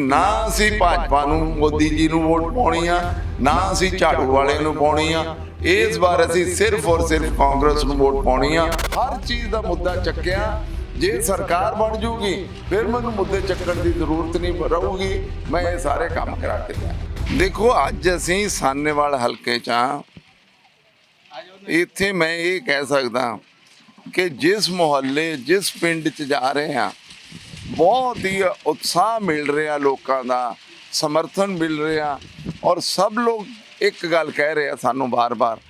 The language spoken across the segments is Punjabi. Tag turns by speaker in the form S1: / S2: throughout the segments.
S1: ਨਾ ਅਸੀਂ ਭਾਜਪਾ ਨੂੰ ਮੋਦੀ ਜੀ ਨੂੰ ਵੋਟ ਪਾਉਣੀ ਆ, ਨਾ ਅਸੀਂ ਝਾੜੂ ਵਾਲੇ ਨੂੰ ਪਾਉਣੀ ਆ। ਇਸ ਵਾਰ ਅਸੀਂ ਸਿਰਫ ਔਰ ਸਿਰਫ ਕਾਂਗਰਸ ਨੂੰ ਵੋਟ ਪਾਉਣੀ ਆ। ਹਰ ਚੀਜ਼ ਦਾ ਮੁੱਦਾ ਚੱਕਿਆ, ਜੇ ਸਰਕਾਰ ਬਣ ਜੂਗੀ, ਫਿਰ ਮੈਨੂੰ ਮੁੱਦੇ ਚੱਕਣ ਦੀ ਜ਼ਰੂਰਤ ਨਹੀਂ ਰਹੂਗੀ। ਮੈਂ ਇਹ ਸਾਰੇ ਕੰਮ ਕਰਾ ਕੇ ਦਿਆਂ ਦੇਖੋ, ਅੱਜ ਅਸੀਂ ਸਾਨੇਵਾਲ ਹਲਕੇ ਚ ਆ। ਇੱਥੇ ਮੈਂ ਇਹ ਕਹਿ ਸਕਦਾ ਕਿ ਜਿਸ ਮੁਹੱਲੇ, ਜਿਸ ਪਿੰਡ ਚ ਜਾ ਰਹੇ ਹਾਂ ਬਹੁਤ ਹੀ ਉਤਸ਼ਾਹ ਮਿਲ ਰਿਹਾ ਲੋਕਾਂ ਦਾ, ਸਮਰਥਨ ਮਿਲ ਰਿਹਾ ਔਰ ਸਭ ਲੋਕ ਇੱਕ ਗੱਲ ਕਹਿ ਰਹੇ ਆ ਸਾਨੂੰ ਬਾਰ-ਬਾਰ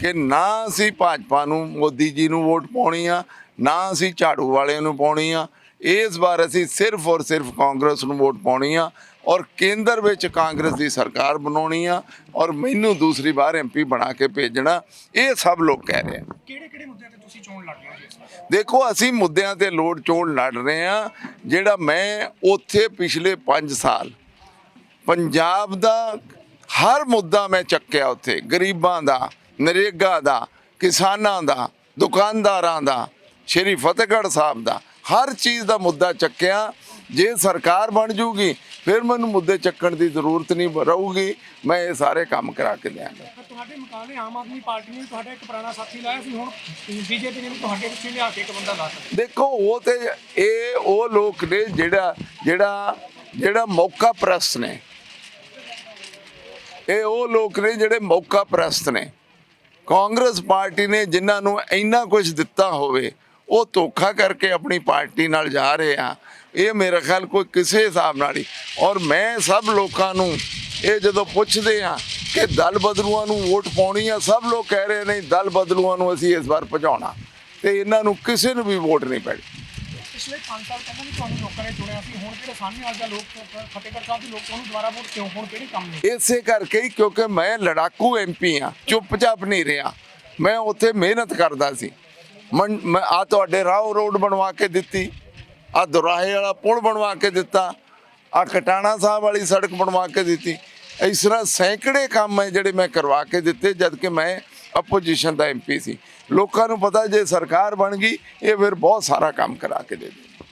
S1: ਕਿ ਨਾ ਅਸੀਂ ਭਾਜਪਾ ਨੂੰ, ਮੋਦੀ ਜੀ ਨੂੰ ਵੋਟ ਪਾਉਣੀ ਆ, ਨਾ ਅਸੀਂ ਝਾੜੂ ਵਾਲਿਆਂ ਨੂੰ ਪਾਉਣੀ ਆ। ਇਸ ਵਾਰ ਅਸੀਂ ਸਿਰਫ ਔਰ ਸਿਰਫ ਕਾਂਗਰਸ ਨੂੰ ਵੋਟ ਪਾਉਣੀ ਆ। ਔਰ ਕੇਂਦਰ ਵਿੱਚ ਕਾਂਗਰਸ ਦੀ ਸਰਕਾਰ ਬਣਾਉਣੀ ਆ ਔਰ ਮੈਨੂੰ ਦੂਸਰੀ ਵਾਰ ਐਮਪੀ ਬਣਾ ਕੇ ਭੇਜਣਾ ਇਹ ਸਭ ਲੋਕ ਕਹਿ ਰਹੇ ਆ।
S2: ਕਿਹੜੇ ਕਿਹੜੇ ਮੁੱਦਿਆਂ ਤੇ ਤੁਸੀਂ ਚੋਣ ਲੜ ਰਹੇ ਹੋ ਜੀ ਇਸ ਵਾਰ?
S1: ਦੇਖੋ ਅਸੀਂ ਮੁੱਦਿਆਂ ਤੇ ਲੋੜ ਚੋਣ ਲੜ ਰਹੇ ਆ ਜਿਹੜਾ ਮੈਂ ਉੱਥੇ ਪਿਛਲੇ 5 ਸਾਲ ਪੰਜਾਬ ਦਾ ਹਰ ਮੁੱਦਾ ਮੈਂ ਚੱਕਿਆ ਉੱਥੇ ਗਰੀਬਾਂ ਦਾ ਨਰੇਗਾ ਦਾ ਕਿਸਾਨਾਂ ਦਾ ਦੁਕਾਨਦਾਰਾਂ ਦਾ ਸ਼੍ਰੀ ਫਤਿਹਗੜ੍ਹ ਸਾਹਿਬ ਦਾ ਹਰ ਚੀਜ਼ ਦਾ ਮੁੱਦਾ ਚੱਕਿਆ। ਜੇ ਸਰਕਾਰ ਬਣ ਜੂਗੀ ਫਿਰ ਮੈਨੂੰ ਮੁੱਦੇ ਚੱਕਣ ਦੀ ਜ਼ਰੂਰਤ ਨਹੀਂ ਰਹੂਗੀ ਮੈਂ ਇਹ ਸਾਰੇ ਕੰਮ ਕਰਾ ਕੇ
S2: ਪਰ ਤੁਹਾਡੇ ਮੁਕਾਬਲੇ ਆਮ ਆਦਮੀ ਪਾਰਟੀ ਨੇ ਤੁਹਾਡਾ ਇੱਕ ਪੁਰਾਣਾ ਸਾਥੀ ਲਾਇਆ ਸੀ ਹੁਣ ਬੀਜੇਪੀ ਨੇ ਵੀ ਤੁਹਾਡੇ ਪਿੱਛੇ ਲਿਆ ਕੇ ਇੱਕ ਬੰਦਾ ਲਾ ਦਿੱਤਾ।
S1: ਦੇਖੋ ਉਹ ਤੇ ਇਹ ਉਹ ਲੋਕ ਨੇ ਜਿਹੜਾ ਜਿਹੜਾ ਜਿਹੜਾ ਮੌਕਾ ਪ੍ਰਸਤ ਨੇ। ਇਹ ਉਹ ਲੋਕ ਨੇ ਜਿਹੜੇ ਮੌਕਾ ਪ੍ਰਸਤ ਨੇ। ਕਾਂਗਰਸ ਪਾਰਟੀ ਨੇ ਜਿਨ੍ਹਾਂ ਨੂੰ ਇੰਨਾ ਕੁਝ ਦਿੱਤਾ ਹੋਵੇ ਉਹ ਧੋਖਾ ਕਰਕੇ ਆਪਣੀ ਪਾਰਟੀ ਨਾਲ ਜਾ ਰਹੇ ਆ। ਇਹ ਮੇਰਾ ਖਿਆਲ ਕੋਈ ਕਿਸੇ ਹਿਸਾਬ ਨਾਲ ਹੀ ਔਰ ਮੈਂ ਸਭ ਲੋਕਾਂ ਨੂੰ ਇਹ ਜਦੋਂ ਪੁੱਛਦੇ ਆ ਕਿ ਦਲ ਬਦਲੂਆਂ ਨੂੰ ਵੋਟ ਪਾਉਣੀ ਆ ਸਭ ਲੋਕ ਕਹਿ ਰਹੇ ਨੇ ਦਲ ਬਦਲੂਆਂ ਨੂੰ ਅਸੀਂ ਇਸ ਵਾਰ ਭਜਾਉਣਾ। ਤੇ ਇਹਨਾਂ ਨੂੰ ਕਿਸੇ ਨੂੰ ਵੀ ਵੋਟ ਨਹੀਂ ਪੈਣੀ।
S2: ਪਿਛਲੇ 5 ਸਾਲ ਪਹਿਲਾਂ ਵੀ ਤੁਹਾਨੂੰ ਲੋਕਾਂ ਨੇ ਚੁਣਿਆ ਸੀ ਹੁਣ ਕਿਹੜੇ ਸਾਹਮਣੇ ਅੱਜ ਦਾ ਲੋਕ ਫਤਿਹਗੜ੍ਹ ਸਾਹਿਬ ਦੇ ਲੋਕ ਤੁਹਾਨੂੰ ਦੁਬਾਰਾ ਵੋਟ ਕਿਉਂ? ਹੁਣ ਕਿਹੜੇ ਕੰਮ ਨੇ?
S1: ਇਸੇ ਕਰਕੇ ਹੀ ਕਿਉਂਕਿ ਮੈਂ ਲੜਾਕੂ ਐਮਪੀ ਆ ਚੁੱਪਚਾਪ ਨਹੀਂ ਰਿਹਾ। ਮੈਂ ਉੱਥੇ ਮਿਹਨਤ ਕਰਦਾ ਸੀ। ਮੈਂ ਆ ਤੁਹਾਡੇ ਰਾਹ ਰੋਡ ਬਣਵਾ ਕੇ ਦਿੱਤੀ, ਆ ਦੁਰਾਹੇ ਵਾਲਾ ਪੁਲ ਬਣਵਾ ਕੇ ਦਿੱਤਾ, ਆ ਕਟਾਣਾ ਸਾਹਿਬ ਵਾਲੀ ਸੜਕ ਬਣਵਾ ਕੇ ਦਿੱਤੀ। ਇਸ ਤਰ੍ਹਾਂ ਸੈਂਕੜੇ ਕੰਮ ਹੈ ਜਿਹੜੇ ਮੈਂ ਕਰਵਾ ਕੇ ਦਿੱਤੇ, ਜਦ ਕਿ ਮੈਂ ਆਪੋਜੀਸ਼ਨ ਦਾ ਐਮਪੀ ਸੀ। ਲੋਕਾਂ ਨੂੰ ਪਤਾ, ਜੇ ਸਰਕਾਰ ਬਣ ਗਈ, ਇਹ ਫਿਰ ਬਹੁਤ ਸਾਰਾ ਕੰਮ ਕਰਾ ਕੇ ਦੇ ਦੇ